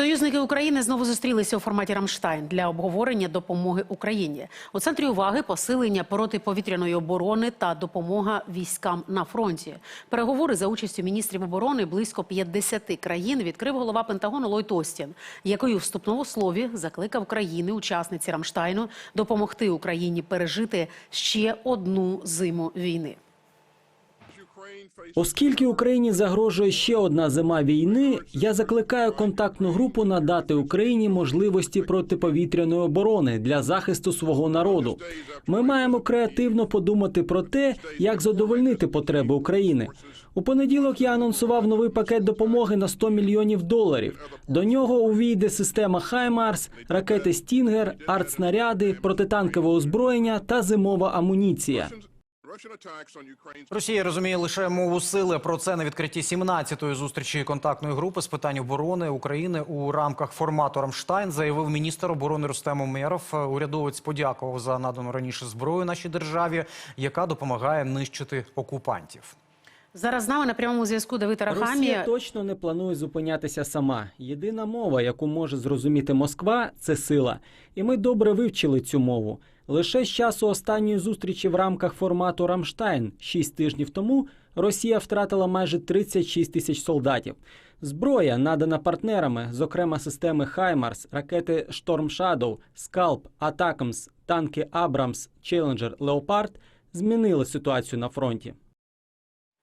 Союзники України знову зустрілися у форматі Рамштайн для обговорення допомоги Україні. У центрі уваги посилення протиповітряної оборони та допомога військам на фронті. Переговори за участю міністрів оборони близько 50 країн відкрив голова Пентагону Ллойд Остін, який у вступному слові закликав країни-учасниці Рамштайну допомогти Україні пережити ще одну зиму війни. Оскільки Україні загрожує ще одна зима війни, я закликаю контактну групу надати Україні можливості протиповітряної оборони для захисту свого народу. Ми маємо креативно подумати про те, як задовольнити потреби України. У понеділок я анонсував новий пакет допомоги на 100 мільйонів доларів. До нього увійде система Хаймарс, ракети Стінгер, артснаряди, протитанкове озброєння та зимова амуніція. Росія розуміє лише мову сили. Про це на відкритті 17-ї зустрічі контактної групи з питань оборони України у рамках формату Рамштайн заявив міністр оборони Рустем Умєров. Урядовець подякував за надану раніше зброю нашій державі, яка допомагає нищити окупантів. Зараз з нами на прямому зв'язку Давид Росія точно не планує зупинятися сама. Єдина мова, яку може зрозуміти Москва, це сила. І ми добре вивчили цю мову. Лише з часу останньої зустрічі в рамках формату Рамштайн шість тижнів тому Росія втратила майже 36 тисяч солдатів. Зброя, надана партнерами, зокрема системи Хаймарс, ракети Шторм Шадоу, Скалп, Атакамс, танки Абрамс, Челенджер, Леопард, змінили ситуацію на фронті.